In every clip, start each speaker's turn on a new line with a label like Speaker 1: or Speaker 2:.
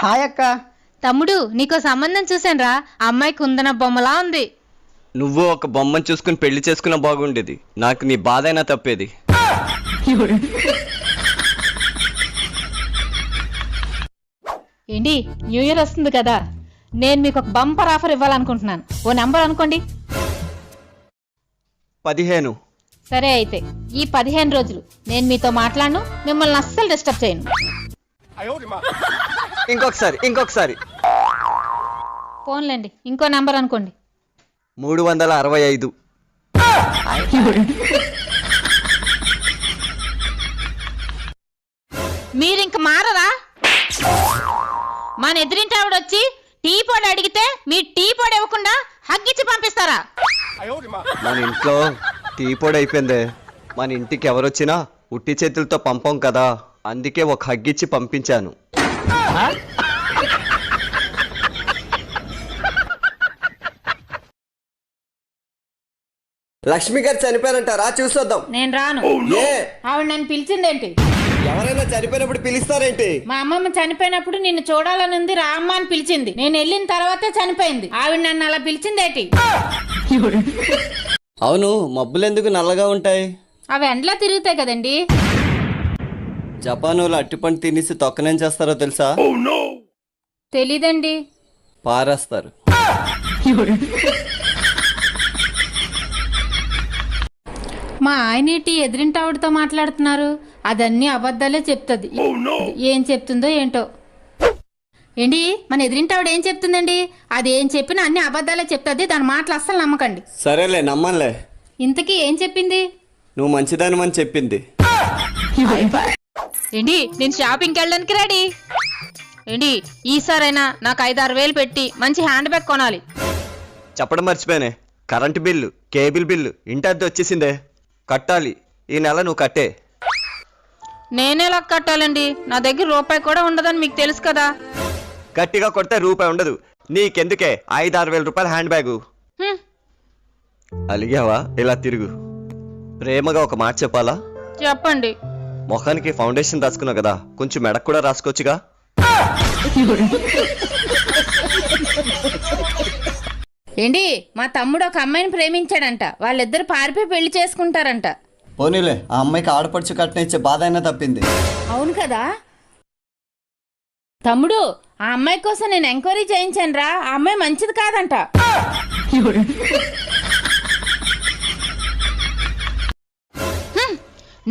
Speaker 1: Hi అక్క
Speaker 2: తమ్ముడు నీకో సంబంధం చూసానురా అమ్మాయి కుందన బొమ్మలా ఉంది.
Speaker 3: నువ్వు ఒక బొమ్మను చూసుకుని పెళ్ళి చేసుకున్న బాగుండేది. నాకు నీ బాధ అయినా తప్పేది.
Speaker 2: ఏంటి న్యూ ఇయర్ వస్తుంది కదా. నేను మీకు ఒక బంపర్ ఆఫర్ ఇవ్వాలనుకుంటున్నాను. ఓ నెంబర్ అనుకోండి.
Speaker 3: పదిహేను.
Speaker 2: సరే అయితే ఈ పదిహేను రోజులు నేను మీతో మాట్లాడను మిమ్మల్ని అస్సలు డిస్టర్బ్ చేయను.
Speaker 3: ఇంకొకసారి ఇంకొకసారి.
Speaker 2: ఫోన్లేండి ఇంకో నెంబర్ అనుకోండి.
Speaker 3: మూడు వందల అరవై ఐదు.
Speaker 2: మీరు ఇంక మారరా? మన ఎదురింటి ఆవిడ వచ్చి టీ పొడి అడిగితే మీ టీ పొడి ఇవ్వకుండా హగ్గిచ్చి పంపిస్తారా?
Speaker 3: మన ఇంట్లో టీ పొడి అయిపోయిందే. మన ఇంటికి ఎవరొచ్చినా ఉట్టి చేతులతో పంపం కదా. అందుకే ఒక హగ్గిచ్చి పంపించాను. లక్ష్మి గారు చనిపోయారంట రా చూసొద్దాం.
Speaker 2: నేను రాను.
Speaker 3: ఏ?
Speaker 2: ఆవిడ నన్ను పిలిచిందేంటి?
Speaker 3: ఎవరైనా చనిపోయినప్పుడు పిలుస్తారేంటి?
Speaker 2: మా అమ్మమ్మ చనిపోయినప్పుడు నిన్ను చూడాలని ఉంది రా అమ్మ అని పిలిచింది. నేను వెళ్ళిన తర్వాతే చనిపోయింది. ఆవిడ నన్ను అలా పిలిచిందేటి?
Speaker 3: అవును మబ్బులు ఎందుకు నల్లగా ఉంటాయి?
Speaker 2: అవి ఎండలో తిరుగుతాయి కదండి.
Speaker 3: జపాన్ వాళ్ళు అట్టిపండు తినేసి తొక్కనేం చేస్తారో తెలుసా?
Speaker 2: తెలీదండి.
Speaker 3: పారేస్తారు.
Speaker 2: మా ఆయనేటి ఎదిరింటి ఆవిడతో మాట్లాడుతున్నారు. అదన్నీ అబద్ధాలే చెప్తుంది. ఏం చెప్తుందో ఏంటో. ఏంటి? మన ఎదిరింటి ఆవిడ ఏం చెప్తుందండి? అది ఏం చెప్పినా అన్ని అబద్ధాలే చెప్తుంది. దాని మాటలు అస్సలు నమ్మకండి.
Speaker 3: సరేలే నమ్మనులే.
Speaker 2: ఇంతకీ ఏం చెప్పింది?
Speaker 3: నువ్వు మంచిదానివని చెప్పింది.
Speaker 2: ఏంటి నేను షాపింగ్కి వెళ్ళడానికి రెడీ ఏంటి ఈసారైనా నాకు ఐదారు వేలు పెట్టి మంచి హ్యాండ్ బ్యాగ్ కొనాలి.
Speaker 3: చెప్పడం మర్చిపోయానే. కరెంటు బిల్లు కేబుల్ బిల్లు ఇంటి అద్దె వచ్చేసిందే. కట్టాలి. ఈ నెల నువ్వు కట్టే.
Speaker 2: నేనేలా కట్టాలండి. నా దగ్గర రూపాయి కూడా ఉండదని మీకు తెలుసు కదా.
Speaker 3: గట్టిగా కొడితే రూపాయి ఉండదు. నీకెందుకే ఐదు ఆరు వేల రూపాయల హ్యాండ్ బ్యాగు
Speaker 2: హ్మ్,
Speaker 3: అలిగావా? ఇలా తిరుగు. ప్రేమగా ఒక మాట చెప్పాలా?
Speaker 2: చెప్పండి.
Speaker 3: మొఖానికి ఫౌండేషన్ రాసుకున్నావు కదా కొంచెం మెడకు కూడా రాసుకోవచ్చుగా.
Speaker 2: ఏంటి మా తమ్ముడు ఒక అమ్మాయిని ప్రేమించాడంట వాళ్ళిద్దరు పారిపోయి పెళ్ళి చేసుకుంటారంట.
Speaker 3: పోనీలే ఆ అమ్మాయికి ఆడపడుచు కట్టిన ఇచ్చే బాధ అయినా తప్పింది.
Speaker 2: అవును కదా. తమ్ముడు ఆ అమ్మాయి కోసం నేను ఎంక్వైరీ చేయించాను రా ఆ అమ్మాయి మంచిది కాదంట.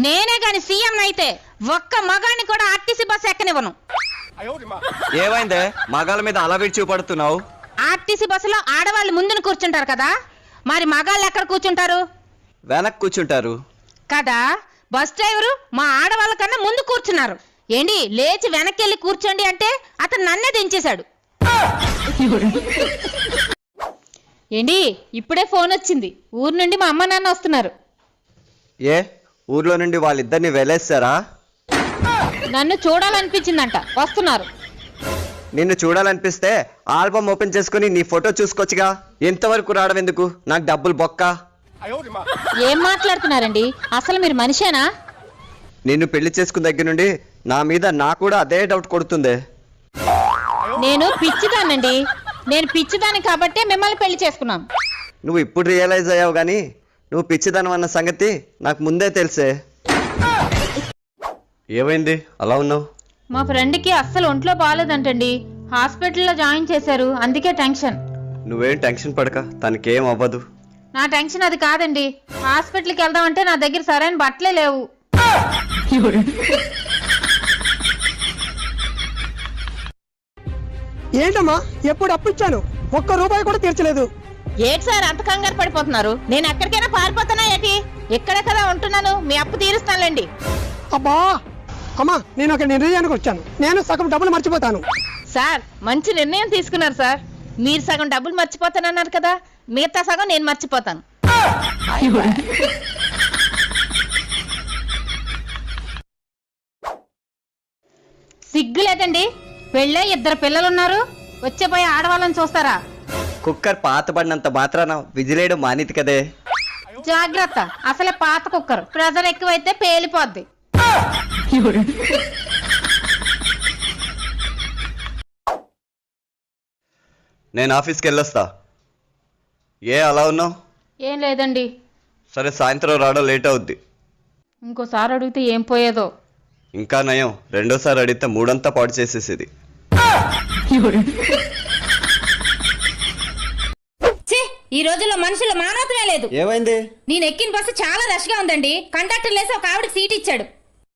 Speaker 2: నేనే గాని సీఎం అయితే ఒక్క మగాన్ని కూడా ఆర్టీసీ బస్ ఎక్కనివ్వను.
Speaker 3: ఏమైందే? మగాళ్ళ మీద అలా విడిచి పడుతున్నావు?
Speaker 2: ఆర్టీసీ బస్సులో ఆడవాళ్ళు ముందున కూర్చుంటారు కదా? మరి మగాళ్ళు ఎక్కడ కూర్చుంటారు?
Speaker 3: వెనక్కి కూర్చుంటారు.
Speaker 2: కదా? బస్ డ్రైవరు మా ఆడవాళ్ళ కన్నా ముందు కూర్చున్నారు. ఏంటి లేచి వెనక్కి వెళ్ళి కూర్చోండి అంటే అతను నన్నే దించేశాడు. ఏంటి ఇప్పుడే ఫోన్ వచ్చింది. ఊరు నుండి మా అమ్మ నాన్న వస్తున్నారు.
Speaker 3: ఏ? ఊర్లో నుండి వాళ్ళిద్దరిని వెలేస్తారా?
Speaker 2: నన్ను చూడాలనిపించిందంట. వస్తున్నారు.
Speaker 3: నిన్ను చూడాలనిపిస్తే ఆల్బమ్ ఓపెన్ చేసుకుని నీ ఫోటో చూసుకోవచ్చుగా. ఎంతవరకు రావడం ఎందుకు? నాకు డబ్బులు బొక్క.
Speaker 2: ఏం మాట్లాడుతున్నారండి? అసలు మీరు మనిషేనా?
Speaker 3: నిన్ను పెళ్ళి చేసుకున్న దగ్గర నుండి నా మీద నా కూడా అదే డౌట్ కొడుతుంది.
Speaker 2: నేను పిచ్చిదానండి నేను పిచ్చిదాన్ని కాబట్టే మిమ్మల్ని పెళ్ళి చేసుకున్నాను.
Speaker 3: నువ్వు ఇప్పుడు రియలైజ్ అయ్యావు కానీ నువ్వు పిచ్చిదనం అన్న సంగతి నాకు ముందే తెలుసే. ఏమైంది? అలా ఉన్నావు?
Speaker 2: మా ఫ్రెండ్కి అస్సలు ఒంట్లో బాగాలేదంటండి హాస్పిటల్లో జాయిన్ చేశారు. అందుకే టెన్షన్.
Speaker 3: నువ్వేం టెన్షన్ పడక. తనకేం అవ్వదు.
Speaker 2: నా టెన్షన్ అది కాదండి. హాస్పిటల్కి వెళ్దామంటే నా దగ్గర సరైన బట్టలే లేవు.
Speaker 1: ఏంటమ్మా? ఎప్పుడు అప్పు ఇచ్చాను? ఒక్క రూపాయి కూడా తీర్చలేదు.
Speaker 2: ఏంటి సార్ అంత కంగారు పడిపోతున్నారు? నేను ఎక్కడికైనా పారిపోతానా ఏంటి? ఎక్కడే కదా ఉంటున్నాను. మీ అప్పు తీరుస్తానులేండి.
Speaker 1: అబ్బా! అమ్మా నేను ఒక నిర్ణయానికి వచ్చాను. నేను సగం డబ్బులు మర్చిపోతాను.
Speaker 2: సార్ మంచి నిర్ణయం తీసుకున్నారు సార్. మీరు సగం డబ్బులు మర్చిపోతానన్నారు కదా? మిగతా సగం నేను మర్చిపోతాను. సిగ్గు లేదండి పెళ్ళే ఇద్దరు పిల్లలున్నారు. వచ్చేపోయి ఆడవాళ్ళని చూస్తారా?
Speaker 3: కుక్కర్ పాతబడినంత మాత్రాన విజిలేయడం మానితి కదే.
Speaker 2: జాగ్రత్త. అసలే పాత కుక్కర్. ప్రెజర్ ఎక్కువైతే పేలిపోద్ది.
Speaker 3: నేను ఆఫీస్కి వెళ్ళొస్తా. ఏ అలా ఉన్నావు?
Speaker 2: ఏం లేదండి.
Speaker 3: సరే సాయంత్రం రావడం లేట్ అవుద్ది.
Speaker 2: ఇంకోసారి అడిగితే ఏం పోయేదో.
Speaker 3: ఇంకా నయం. రెండోసారి అడిగితే మూడంతా పాడు చేసేసేది.
Speaker 2: ఈ రోజుల్లో మనుషుల మానవతమే లేదు.
Speaker 3: ఏమైంది?
Speaker 2: నేను ఎక్కిన బస్సు చాలా రష్గా ఉందండి. కండక్టర్ లేసి ఒక ఆవిడకి సీట్ ఇచ్చాడు.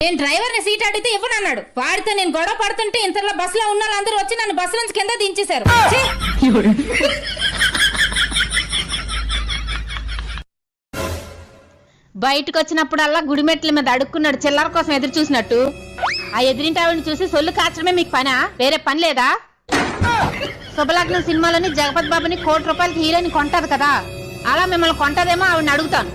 Speaker 2: నేను డ్రైవర్ని సీట్ అడిగితే ఇవ్వనన్నాడు. వాడితో నేను గొడవ పడుతుంటే ఇంతలో బస్సులో ఉన్న వాళ్ళందరూ వచ్చి నన్ను బస్సు నుంచి కింద దించేశారు! బయటకు వచ్చినప్పుడల్లా గుడిమెట్ల మీద అడుక్కున్నాడు చిల్లర కోసం ఎదురు చూసినట్టు. ఆ ఎదిరింటి ఆవిడని చూసి సొల్లు కాచడమే మీకు పనా? వేరే పని లేదా? శుభలగ్నం సినిమాలోని జగపతి బాబుని కోటి రూపాయలకి హీరోయిన్ కొంటది కదా. అలా మిమ్మల్ని కొంటదేమో ఆవిడని అడుగుతాను.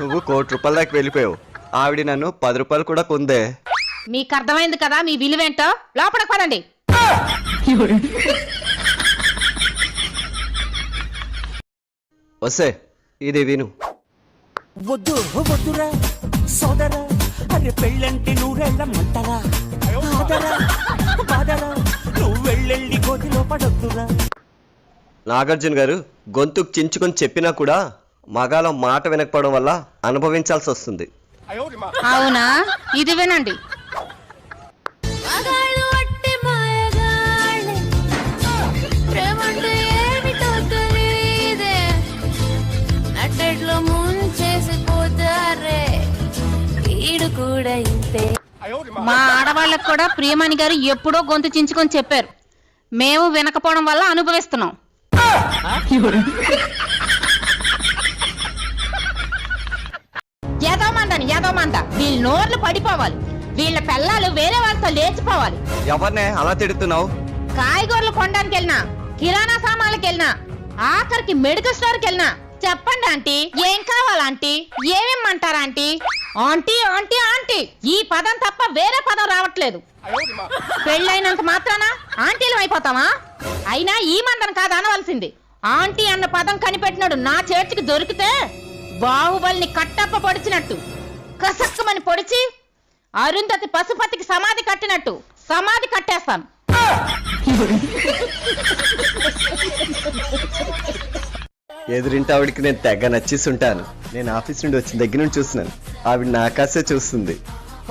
Speaker 3: నువ్వు కోటి రూపాయల దాకా వెళ్ళిపోయావు. ఆవిడ నన్ను పది రూపాయలు కూడా కొందే.
Speaker 2: మీకు అర్థమైంది కదా మీ విలువేంటో? లోపలికి పదండి.
Speaker 3: వస్తే ఇది విను.
Speaker 4: వద్దు వద్దురా సోదరా అరే పెళ్ళంటే నూరెళ్ళమంటారా బాదరా వెళ్ళెళ్ళి గోతిలో పడొద్దురా.
Speaker 3: నాగార్జున గారు గొంతుకు చించుకొని చెప్పినా కూడా మగాల మాట వినకపోవడం వల్ల అనుభవించాల్సి వస్తుంది.
Speaker 2: అవునా? ఇది వినండి.
Speaker 5: కూడా ఇంతే.
Speaker 2: మా ఆడవాళ్ళకు కూడా ప్రియమణి గారు ఎప్పుడో గొంతు చించుకొని చెప్పారు. మేము వినకపోవడం వల్ల అనుభవిస్తున్నాం. ఏదో మందని ఏదో మంద. వీళ్ళ నోర్లు పడిపోవాలి. వీళ్ళ పిల్లలు వేరే వాళ్ళతో లేచిపోవాలి.
Speaker 3: ఎవరినే? అలా తిడుతున్నావు?
Speaker 2: కాయగూరలు కొనడానికి వెళ్ళినా కిరాణా సామాన్లకు వెళ్ళినా ఆఖరికి మెడికల్ స్టోర్కి వెళ్ళినా చెప్పండి ఆంటీ. ఏం కావాలంటీ ఏమేమంటారా ఆంటీ? Aunty aunty aunty. ఈ పదం తప్ప వేరే పదం రావట్లేదు. పెళ్ళైనంత మాత్రాన? ఆంటీలు అయిపోతామా? అయినా ఈ మందన కాదు అనవలసింది. ఆంటీ అన్న పదం కనిపెట్టినాడు నా చేతికి దొరికితే బాహుబలిని కట్టప్ప పొడిచినట్టు కసక్కమని పొడిచి అరుంధతి పశుపతికి సమాధి కట్టినట్టు సమాధి కట్టేస్తాను.
Speaker 3: ఎదురింటి ఆవిడకి నేను తెగ నచ్చేసి ఉంటాను నేను ఆఫీస్ నుండి వచ్చిన దగ్గర నుండి చూస్తున్నాను. ఆవిడ నా కాసే చూస్తుంది.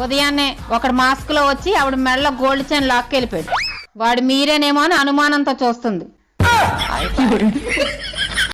Speaker 2: ఉదయాన్నే ఒకడు మాస్క్లో వచ్చి ఆవిడ మెడలో గోల్డ్ చైన్ లాక్కెళ్ళిపోయాడు. వాడు మీరేనేమో అని అనుమానంతో చూస్తుంది.